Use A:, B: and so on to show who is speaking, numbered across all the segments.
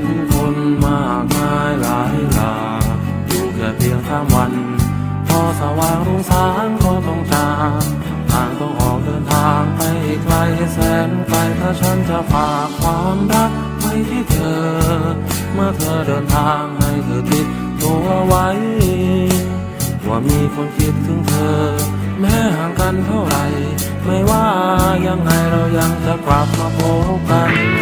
A: นคนมากมายหลายหลากอยู่แค่เพียงสามวัน พอสว่างรุ่งสางก็ต้องจากทางต้องออกเดินทางไปไกลแสนไกลถ้าฉันจะฝากความรักไว้ที่เธอ เมื่อเธอเดินทางให้เธอติดตัวไว้ ว่ามีคนคิดถึงเธอ แม้ห่างกันเท่าไหร่ ไม่ว่ายังไงเรายังจะกลับมาพบกัน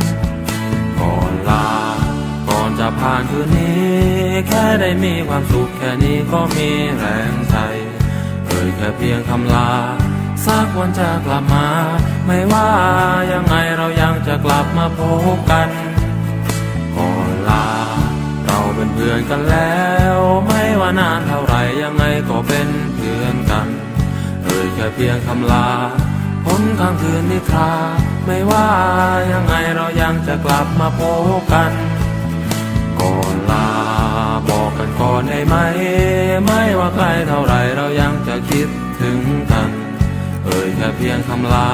A: จะผ่านคืนนี้ แค่ได้มีความสุขแค่นี้ก็มีแรงใจเอ่ยแค่เพียงคำลาสักวันจะกลับมา ไม่ว่ายังไงเรายังจะกลับมาพบกันก่อนลา เราเป็นเพื่อนกันแล้ว ไม่ว่านานเท่าไหร่ยังไงก็เป็นเพื่อนกันเอ่ยแค่เพียงคำลาพ้นกลางคืนนิทรา ไม่ว่ายังไงเรายังจะกลับมาพบกัน ก่อนลา บอกกันก่อนได้ไหม ไม่ว่าไกลเท่าไรเรายังจะคิดถึงกัน เอ่ยแค่เพียงคำลา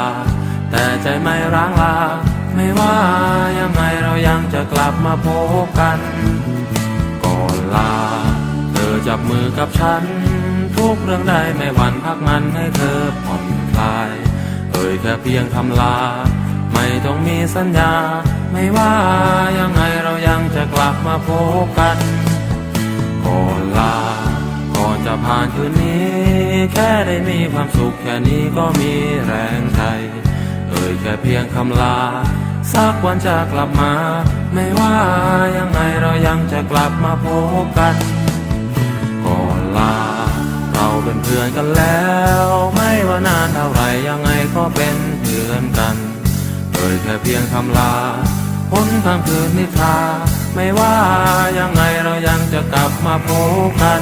A: แต่ใจไม่ร้างลา ไม่ว่ายังไงเรายังจะกลับมาพบกัน ก่อนลา เธอจับมือกับฉัน ทุกเรื่องได้ไม่หวั่นพักมันให้เธอผ่อนคลาย เอ่ยแค่เพียงคำลา ไม่ต้องมีสัญญา ไม่ว่ายังไงเรายังจะกลับมาพบกันก่อนลาก่อนจะผ่านคืนนี้ แค่ได้มีความสุขแค่นี้ก็มีแรงใจเอ่ยแค่เพียงคำลา สักวันจะกลับมา ไม่ว่ายังไงเรายังจะกลับมาพบกันก่อนลา เราเป็นเพื่อนกันแล้ว ไม่ว่านานเท่าไหร่ยังไงก็เป็นเพื่อนกันเอ่ยแค่เพียงคำลา พ้นความคืนนิทรา ไม่ว่ายังไงเรายังจะกลับมาพบกัน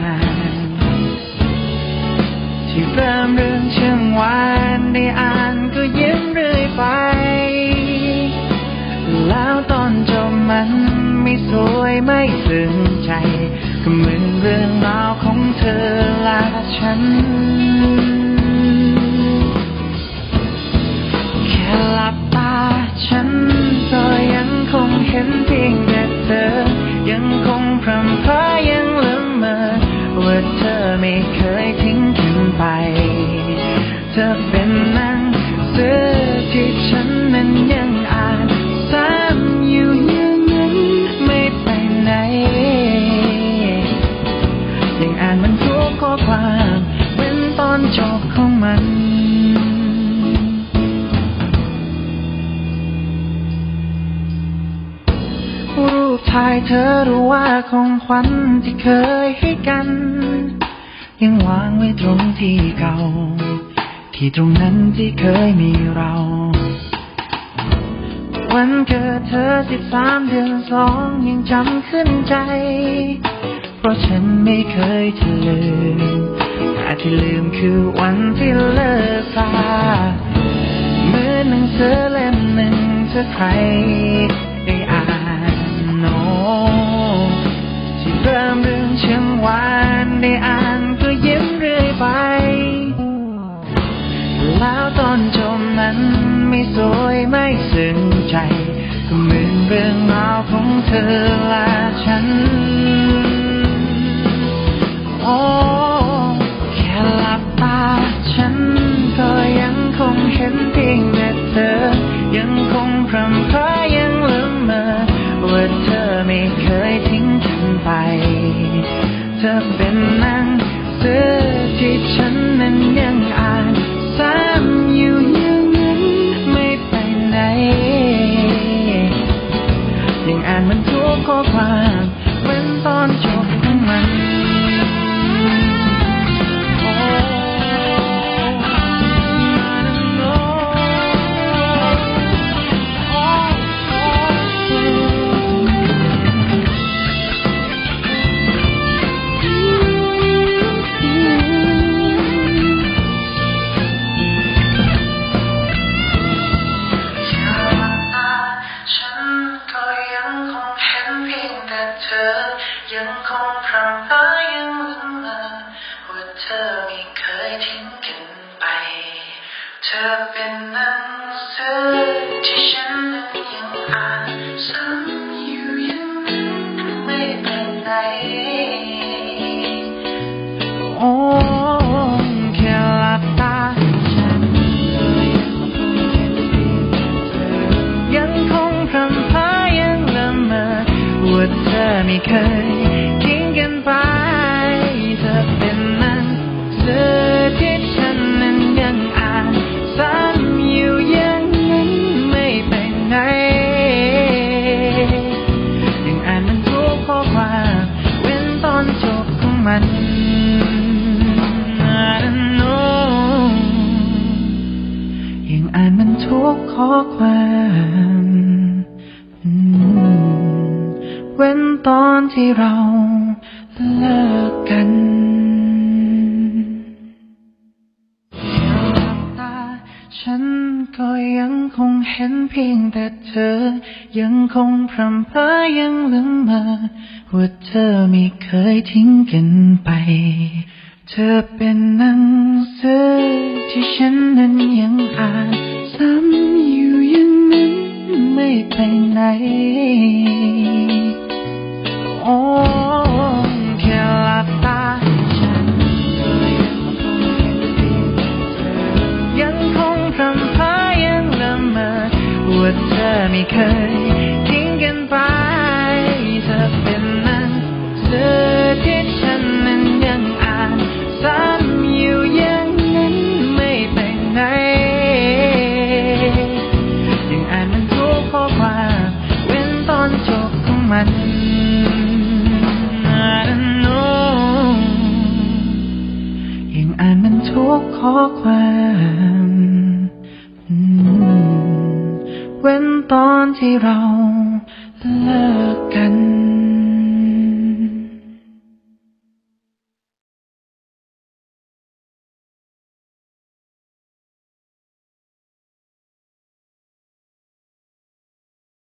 B: ที่เริ่มเรื่องเชื่องวานได้อ่านก็ยิ้มเรื่อยไป แล้วตอนจบมันไม่สวยไม่ซึ้งใจ ก็เหมือนเรื่องราวของเธอและฉัน แค่หลับตาฉันก็ยังคงเห็นเพียงแต่เธอ ยังคงพรำเพรอยังละเมอว่าเธอไม่เคย ไป เธอเป็นหนังสือที่ฉันนั้นยังอ่านซ้ำอยู่อย่างนั้นไม่ไปไหน ยังอ่านมันทุกข้อความเหมือนตอนจบของมันรูปถ่ายเธอรู้ว่าของขวัญที่เคยให้กัน ยังวางไว้ตรงที่เก่า ที่ตรงนั้นที่เคยมีเรา วันเกิดเธอสิบสามเดือนสองยังจำขึ้นใจ เพราะฉันไม่เคยจะลืมแต่ที่ลืมคือวันที่เลิกลาเหมือนหนังสือเล่มหนึ่งถ้าใคร ขอ ข้อความ เธอเป็นหนังสือที่ฉันยังอ่านซ้ำอยู่ย่างนั้นไม่ไปไหนโอ้แค่หลับตาฉันก็ยังคงเห็นเพียงเธอยังคงพรำพรอยังละเมอว่าเธอไม่เคยทิ้ง มันยังอ่านมันทุกข้อความเว้นตอนที่เราเลิก ฉันก็ยังคงเห็นเพียงแต่เธอ ยังคงพรำเพรอยังละเมอว่าเธอไม่เคยทิ้งกันไป เธอเป็นหนังสือที่ฉันนั้นยังอ่าน ซ้ำอยู่อย่างนั้นไม่ไปไหน โอ้ ว่าเธอไม่เคย ที่เราเลิก